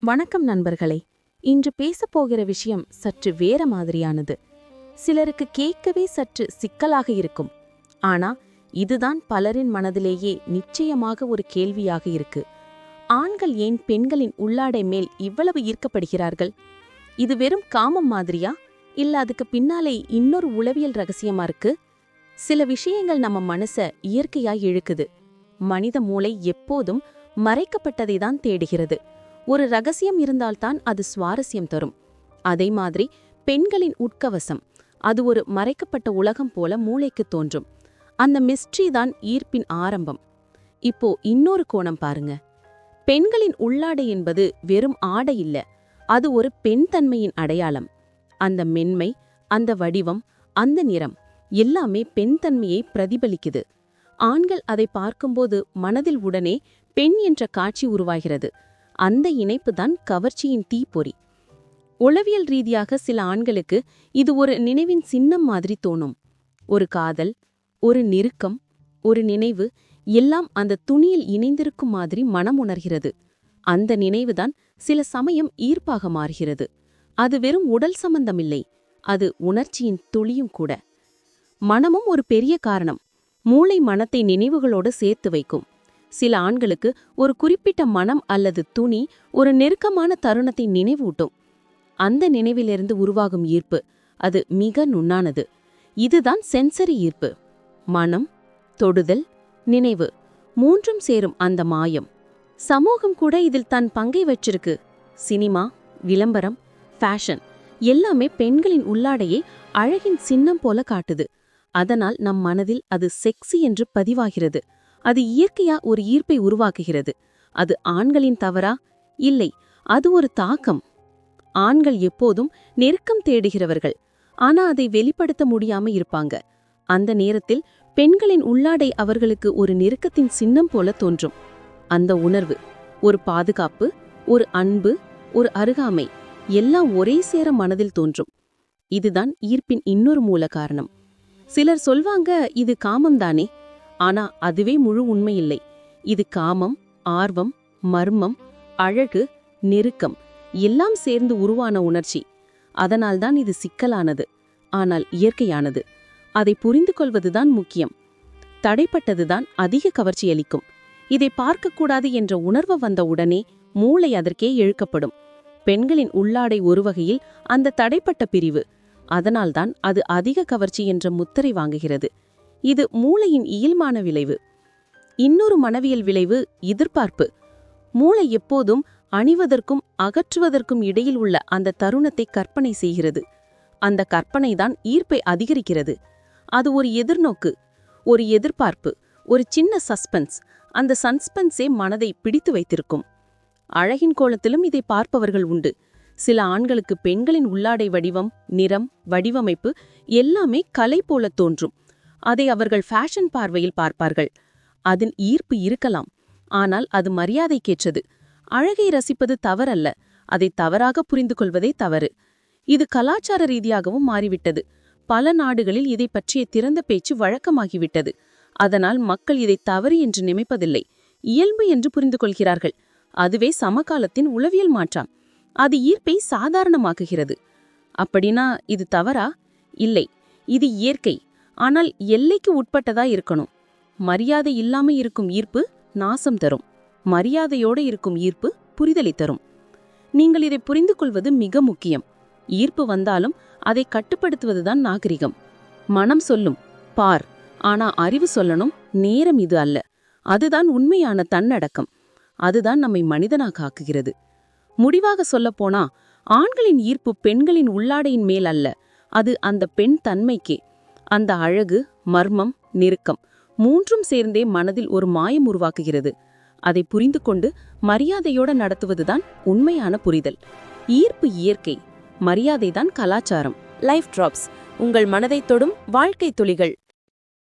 வணக்கம் நண்பர்களே. இன்று பேசப் போகிற விஷயம் சற்று வேற மாதிரியானது. சிலருக்கு கேட்கவே சற்று சிக்கலாக இருக்கும். ஆனா இதுதான் பலரின் மனதிலேயே நிச்சயமாக ஒரு கேள்வியாக இருக்கு. ஆண்கள் ஏன் பெண்களின் உள்ளாடை மேல் இவ்வளவு ஈர்க்கப்படுகிறார்கள்? இது வெறும் காமம் மாதிரியா? இல்ல அதுக்கு பின்னாலே இன்னொரு உளவியல் ரகசியமா இருக்கு? சில விஷயங்கள் நம்ம மனச இயற்கையாய் இழுக்குது. மனித மூளை எப்போதும் மறைக்கப்பட்டதை தான் தேடுகிறது. ஒரு ரகசியம் இருந்தால்தான் அது சுவாரஸ்யம் தரும். அதே மாதிரி பெண்களின் உட்கவசம் அது ஒரு மறைக்கப்பட்ட உலகம் போல மூளைக்கு தோன்றும். அந்த மிஸ்ட்ரி தான் ஈர்ப்பின் ஆரம்பம். இப்போ இன்னொரு கோணம் பாருங்க. பெண்களின் உள்ளாடை என்பது வெறும் ஆடை இல்ல அது ஒரு பெண் தன்மையின் அடையாளம். அந்த மென்மை அந்த வடிவம் அந்த நிறம் எல்லாமே பெண் தன்மையை பிரதிபலிக்குது. ஆண்கள் அதை பார்க்கும்போது மனதில் உடனே பெண் என்ற காட்சி உருவாகிறது. அந்த இணைப்பு தான் கவர்ச்சியின் தீப்பொறி. உளவியல் ரீதியாக சில ஆண்களுக்கு இது ஒரு நினைவின் சின்னம் மாதிரி தோணும். ஒரு காதல் ஒரு நெருக்கம் ஒரு நினைவு எல்லாம் அந்த துணியில் இணைந்திருக்கும் மாதிரி மனம் உணர்கிறது. அந்த நினைவுதான் சில சமயம் ஈர்ப்பாக மாறுகிறது. அது வெறும் உடல் சம்பந்தமில்லை அது உணர்ச்சியின் துளியும் கூட. மனமும் ஒரு பெரிய காரணம். மூளை மனத்தை நினைவுகளோடு சேர்த்து வைக்கும். சில ஆண்களுக்கு ஒரு குறிப்பிட்ட மனம் அல்லது துணி ஒரு நெருக்கமான தருணத்தை நினைவூட்டும். அந்த நினைவிலிருந்து உருவாகும் ஈர்ப்பு அது மிக நுண்ணானது. இதுதான் சென்சரி ஈர்ப்பு. மனம் தொடுதல் நினைவு மூன்றும் சேரும் அந்த மாயம். சமூகம் கூட இதில் தன் பங்கை வச்சிருக்கு. சினிமா விளம்பரம் ஃபேஷன் எல்லாமே பெண்களின் உள்ளாடையை அழகின் சின்னம் போல காட்டுது. அதனால் நம் மனதில் அது செக்ஸி என்று பதிவாகிறது. அது இயற்கையா ஒரு ஈர்ப்பை உருவாக்குகிறது. அது ஆண்களின் தவறா? இல்லை. அது ஒரு தாக்கம். ஆண்கள் எப்போதும் நெருக்கம் தேடுகிறவர்கள். ஆனா அதை வெளிப்படுத்த முடியாம இருப்பாங்க. அந்த நேரத்தில் பெண்களின் உள்ளாடை அவர்களுக்கு ஒரு நெருக்கத்தின் சின்னம் போல தோன்றும். அந்த உணர்வு ஒரு பாதுகாப்பு ஒரு அன்பு ஒரு அருகாமை எல்லாம் ஒரே சேர மனதில் தோன்றும். இதுதான் ஈர்ப்பின் இன்னொரு மூல காரணம் சிலர் சொல்வாங்க இது காமம்தானே? ஆனா அதுவே முழு உண்மையில்லை. இது காமம் ஆர்வம் மர்மம் அழகு நெருக்கம் எல்லாம் சேர்ந்து உருவான உணர்ச்சி. அதனால்தான் இது சிக்கலானது ஆனால் இயற்கையானது. அதை புரிந்து கொள்வதுதான் முக்கியம். தடைப்பட்டதுதான் அதிக கவர்ச்சி அளிக்கும். இதை பார்க்கக்கூடாது என்ற உணர்வு வந்த உடனே மூளை அதற்கே இழுக்கப்படும். பெண்களின் உள்ளாடை ஒரு வகையில் அந்த தடைப்பட்ட பிரிவு. அதனால்தான் அது அதிக கவர்ச்சி என்ற முத்திரை வாங்குகிறது. இது மூளையின் இயல்பான விளைவு. இன்னொரு மனவியல் விளைவு எதிர்பார்ப்பு. மூளை எப்போதும் அணிவதற்கும் அகற்றுவதற்கும் இடையில் உள்ள அந்த தருணத்தை கற்பனை செய்கிறது. அந்த கற்பனைதான் ஈர்ப்பை அதிகரிக்கிறது. அது ஒரு எதிர்நோக்கு ஒரு எதிர்பார்ப்பு ஒரு சின்ன சஸ்பென்ஸ். அந்த சஸ்பென்ஸே மனதை பிடித்து வைத்திருக்கும். அழகின் கோலத்திலும் இதை பார்ப்பவர்கள் உண்டு. சில ஆண்களுக்கு பெண்களின் உள்ளாடை வடிவம் நிறம் வடிவமைப்பு எல்லாமே கலை போல தோன்றும். அதை அவர்கள் ஃபேஷன் பார்வையில் பார்ப்பார்கள். அதன் ஈர்ப்பு இருக்கலாம். ஆனால் அது மரியாதைக்கேற்றது அழகை ரசிப்பது தவறல்ல. அதை தவறாக புரிந்து கொள்வதே தவறு. இது கலாச்சார ரீதியாகவும் மாறிவிட்டது. பல நாடுகளில் இதை பற்றிய திறந்த பேச்சு வழக்கமாகிவிட்டது. அதனால் மக்கள் இதை தவறு என்று நினைப்பதில்லை. இயல்பு என்று புரிந்து கொள்கிறார்கள். அதுவே சமகாலத்தின் உளவியல் மாற்றம். அது ஈர்ப்பை சாதாரணமாக்குகிறது. அப்படின்னா இது தவறா? இல்லை. இது இயற்கை. ஆனால் எல்லைக்கு உட்பட்டதா இருக்கணும். மரியாதை இல்லாம இருக்கும் ஈர்ப்பு நாசம் தரும். மரியாதையோட இருக்கும் ஈர்ப்பு புரிதலை தரும். நீங்கள் இதை புரிந்து கொள்வது மிக முக்கியம். ஈர்ப்பு வந்தாலும் அதை கட்டுப்படுத்துவதுதான் நாகரிகம். மனம் சொல்லும் பார் ஆனா அறிவு சொல்லணும் நேரம் இது அல்ல. அதுதான் உண்மையான தன்னடக்கம். அதுதான் நம்மை மனிதனாக ஆக்குகிறது. முடிவாக சொல்லப்போனா ஆண்களின் ஈர்ப்பு பெண்களின் உள்ளாடையின் மேல் அல்ல. அது அந்த பெண் தன்மைக்கே. அந்த அழகு மர்மம் நெருக்கம் மூன்றும் சேர்ந்தே மனதில் ஒரு மாயம் உருவாக்குகிறது. அதை புரிந்து கொண்டு மரியாதையோட நடத்துவதுதான் உண்மையான புரிதல். ஈர்ப்பு இயற்கை மரியாதைதான் கலாச்சாரம். லைஃப் டிராப்ஸ் உங்கள் மனதைத் தொடும் வாழ்க்கை துளிகள்.